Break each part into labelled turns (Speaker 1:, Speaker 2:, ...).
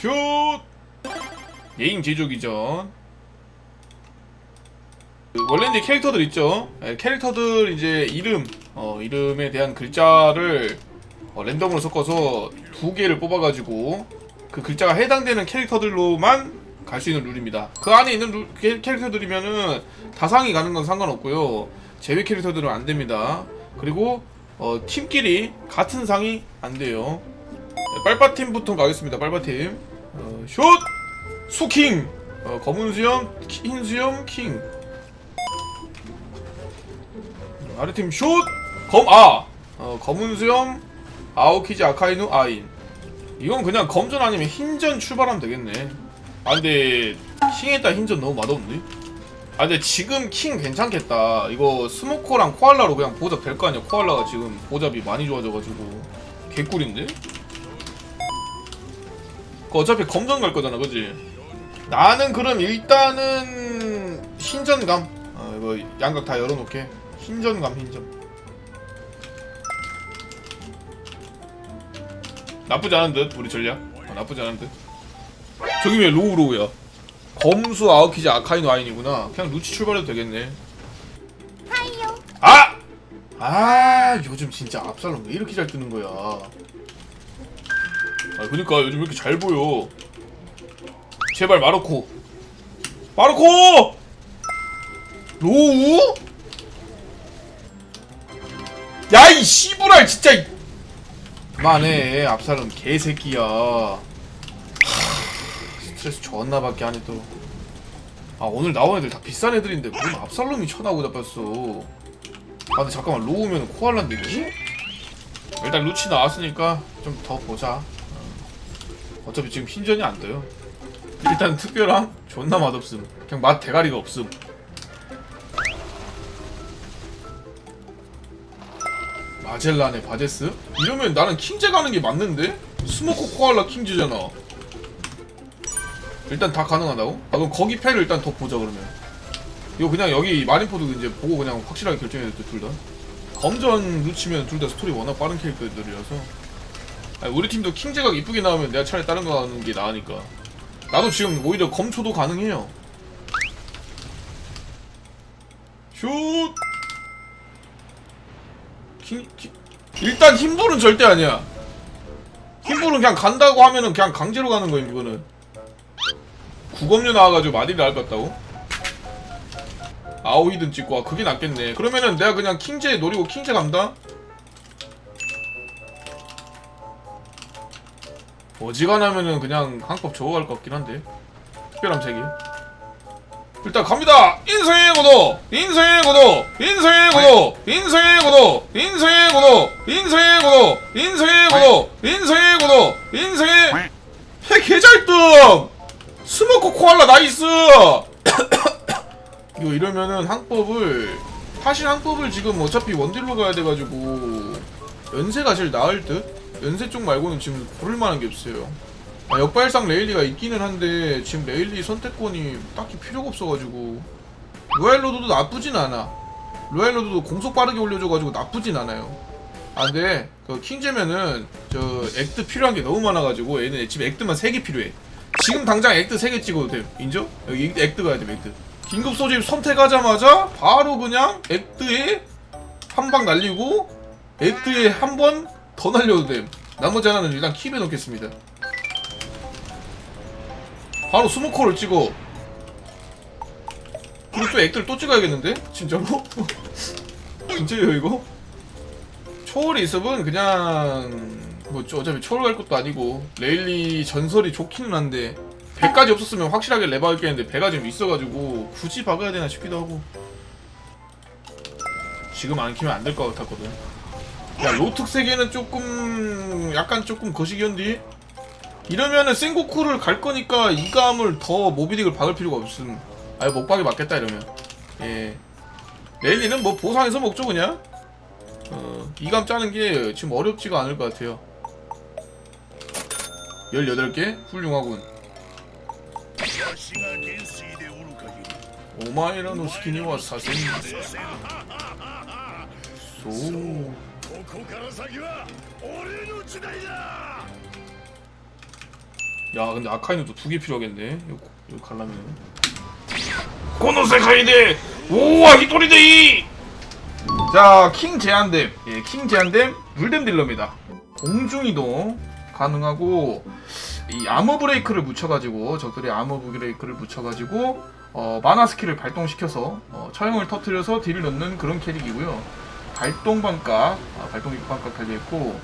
Speaker 1: 슛! 예인 제조기전. 그 원래 이제 캐릭터들 있죠. 예, 캐릭터들 이제 이름, 어, 이름에 대한 글자를 어, 랜덤으로 섞어서 두 개를 뽑아가지고 그 글자가 해당되는 캐릭터들로만 갈 수 있는 룰입니다. 그 안에 있는 룰, 캐, 캐릭터들이면은 다상이 가는 건 상관없고요. 제외 캐릭터들은 안 됩니다. 그리고 어, 팀끼리 같은 상이 안 돼요. 네, 빨바팀부터 가겠습니다. 빨바팀. 어, 슛! 수킹! 어, 검은 수염, 키- 흰 수염, 킹. 아래팀 슛! 검, 아! 어, 검은 수염, 아오키지 아카이누 아인. 이건 그냥 검전 아니면 흰전 출발하면 되겠네. 아, 근데, 킹에다 흰전 너무 맛없는데? 아, 근데 지금 킹 괜찮겠다. 이거 스모커랑 코알라로 그냥 보잡 될 거 아니야. 코알라가 지금 보잡이 많이 좋아져가지고. 개꿀인데? 그 어차피 검전 갈 거잖아, 그지? 나는 그럼 일단은 흰전감. 어, 이거 양각 다 열어놓게. 흰전감, 흰전. 나쁘지 않은 듯, 우리 전략. 어, 나쁘지 않은 듯. 저기 왜 로우로우야? 검수 아우키지 아카이노 아인이구나. 그냥 루치 출발해도 되겠네. 아! 아, 요즘 진짜 압살롬 왜 이렇게 잘 뜨는 거야? 아, 그니까 요즘 왜 이렇게 잘 보여? 제발 마르코. 마르코! 로우? 야, 이 씨부랄 진짜. 이- 그만해, 압살롬 개새끼야. 하, 스트레스 존나 받게 하네 또. 아 오늘 나온 애들 다 비싼 애들인데 뭔 압살롬이 쳐나오고 잡혔어. 아 근데 잠깐만 로우면 코알라인데 이거? 일단 루치 나왔으니까 좀 더 보자. 어. 어차피 지금 흰전이 안 떠요. 일단 특별함 존나 맛없음. 그냥 맛 대가리가 없음. 마젤란의 바제스? 이러면 나는 킹제 가는 게 맞는데? 스모코 코알라 킹제잖아. 일단 다 가능하다고? 아 그럼 거기 패를 일단 더 보자 그러면. 이거 그냥 여기 마린포드 이제 보고 그냥 확실하게 결정해야 돼둘 다. 검전 루치면 둘 다 스토리 워낙 빠른 캐릭터들이라서. 아니, 우리 팀도 킹제가 이쁘게 나오면 내가 차라리 다른 거 하는 게 나으니까. 나도 지금 오히려 검초도 가능해요. 슛! 킹, 킹. 일단 힘불은 절대 아니야. 힘불은 그냥 간다고 하면은 그냥 강제로 가는 거임 이거는. 구검류 나와가지고 것 같다고? 아오이든 찍고 아 그게 낫겠네 그러면은 내가 그냥 킹제 노리고 킹제 간다? 어지간하면은 그냥 한컵 저어갈 것 같긴 한데. 특별함 3개 일단 갑니다! 인생의 고도! 인생의 고도! 인생의 고도! 인생의 고도! 인생의 고도! 인생의 고도! 인생의 고도! 인생의 고도! 인생의 해 개잘뜸! 스모커 코알라 나이스! 이거 이러면은 항법을 사실 항법을 지금 어차피 원딜로 가야 돼가지고 연세가 제일 나을 듯 연세 쪽 말고는 지금 고를 만한 게 없어요. 아, 역발상 레일리가 있기는 한데 지금 레일리 선택권이 딱히 필요가 없어가지고. 로얄로드도 나쁘진 않아. 로얄로드도 공속 빠르게 올려줘가지고 나쁘진 않아요. 아 근데 그 킹제면은 저 액트 필요한 게 너무 많아가지고 얘는 지금 액트만 3개 필요해. 지금 당장 액트 3개 찍어도 돼 인정? 여기 액트 가야 돼 액트. 긴급 소집 선택하자마자 바로 그냥 액트에 한 방 날리고 액트에 한번 더 날려도 돼 나머지 하나는 일단 킵에 넣겠습니다 바로 스모커를 찍어 그리고 또 액트를 또 찍어야겠는데? 진짜로? 진짜요 이거? 초월이 있으면 그냥 뭐 어차피 초월 갈 것도 아니고 레일리 전설이 좋기는 한데 배까지 없었으면 확실하게 레바 할겠는데 배가 좀 있어가지고 굳이 박아야 되나 싶기도 하고 지금 안 키면 안 될 것 같았거든 야 로특 세계는 조금 약간 조금 거시기한디 이러면은 생고쿠를 갈 거니까 이감을 더 모비딕을 박을 필요가 없음. 아예 목박이 맞겠다 이러면. 예. 레일리는 뭐 보상해서 먹죠 그냥? 어, 이감 짜는 게 지금 어렵지가 않을 것 같아요. 18개? 훌륭하군.
Speaker 2: 오마이라노 스키니와
Speaker 1: 사생 소 らの好きにはさせんそう
Speaker 2: ここから先は俺の時代だ
Speaker 1: 야 근데 아카이누도 두 개 필요하겠네 이거, 이거 갈라면 고노세카이데 오와 히토리데이 자킹 제한댐 예킹 제한댐 물댐 딜러입니다 공중이동 가능하고 이 아머 브레이크를 묻혀가지고 적들의 아머 브레이크를 묻혀가지고 어, 마나 스킬을 발동시켜서 어, 처형을 터트려서 딜을 넣는 그런 캐릭이고요 발동 반값, 아, 발동 6반값 달려있고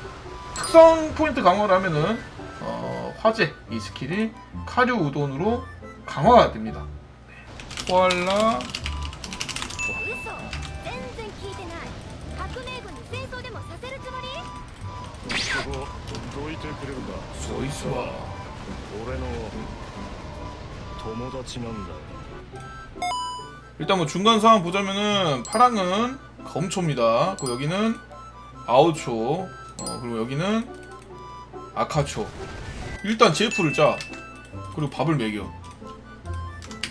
Speaker 1: 특성 포인트 강화를 하면은 어, 화재 이 스킬이 카류 우돈으로 강화가 됩니다. 코알라 일단 뭐 중간 상황 보자면은 파랑은 검초입니다. 그 여기는 아오초 어, 그리고 여기는 아카초. 일단 제프를 짜 그리고 밥을 먹여.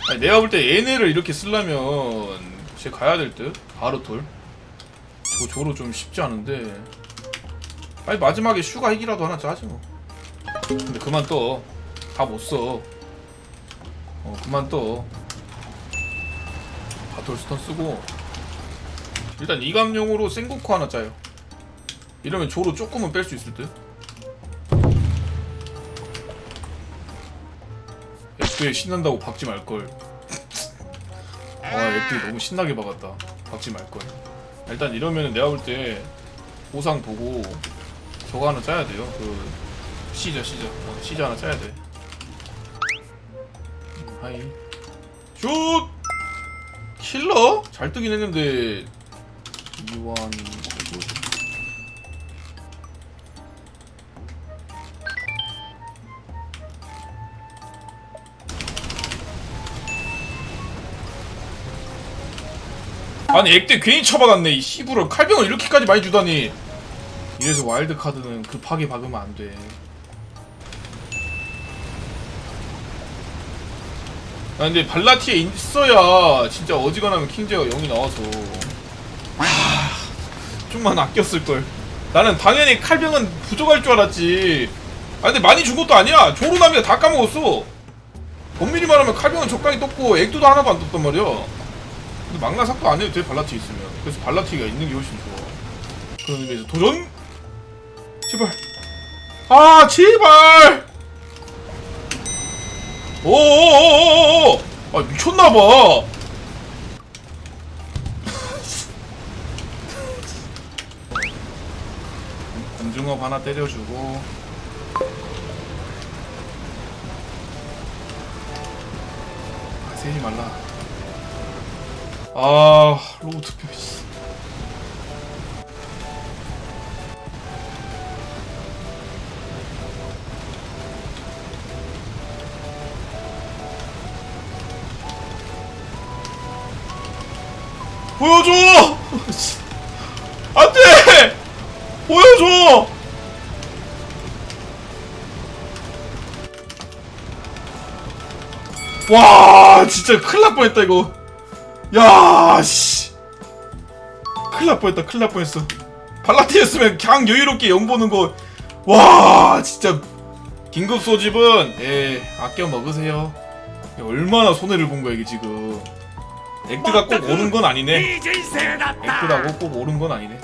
Speaker 1: 아니, 내가 볼 때 얘네를 이렇게 쓰려면 쟤 가야 될 듯. 바르톨. 저 조로 좀 쉽지 않은데. 아니 마지막에 슈가 핵이라도 하나 짜지 뭐. 근데 그만 떠. 다 못 써. 어 그만 떠. 바톨 스턴 쓰고 일단 이감용으로 생고쿠 하나 짜요. 이러면 조로 조금은 뺄 수 있을 듯. 앱도에 신난다고 박지 말걸. 와 앱도에 너무 신나게 박았다. 박지 말걸. 일단 이러면 내가 볼 때 보상 보고 저거 하나 짜야 돼요. 그 시저 시저 어, 시저 하나 짜야 돼. 음, 하이. 슛! 킬러? 잘 뜨긴 했는데 뭐지? 아니 액대 괜히 쳐박았네. 이 씨부를. 칼병을 이렇게까지 많이 주다니. 이래서 와일드 카드는 급하게 박으면 안돼. 아 근데 발라티에 있어야 진짜 어지간하면 킹제가 0이 나와서. 하... 좀만 아꼈을걸. 나는 당연히 칼병은 부족할 줄 알았지. 아 근데 많이 준 것도 아니야. 조로나미가 다 까먹었어. 엄밀히 말하면 칼병은 적당히 떴고 액도도 하나도 안 떴단 말이야. 근데 망나삭도 안 해도 돼 발라티 있으면. 그래서 발라티가 있는 게 훨씬 좋아. 그런 의미에서 도전! 제발. 아 제발! 오오오오오! 아 미쳤나봐 중업 하나 때려주고 아 세지 말라 아 로드표 씨 보여줘! 안 돼! 보여줘! 와 진짜 큰일 날 뻔했다 이거. 야씨. 큰일 날 뻔했다 큰일 날 뻔했어. 팔라티였으면 그냥 여유롭게 영 보는 거와 진짜. 긴급 소집은 예 아껴 먹으세요. 얼마나 손해를 본 거야 이게 지금. 액드가 꼭 오른 건 아니네. 액드라고 꼭 오른 건 아니네.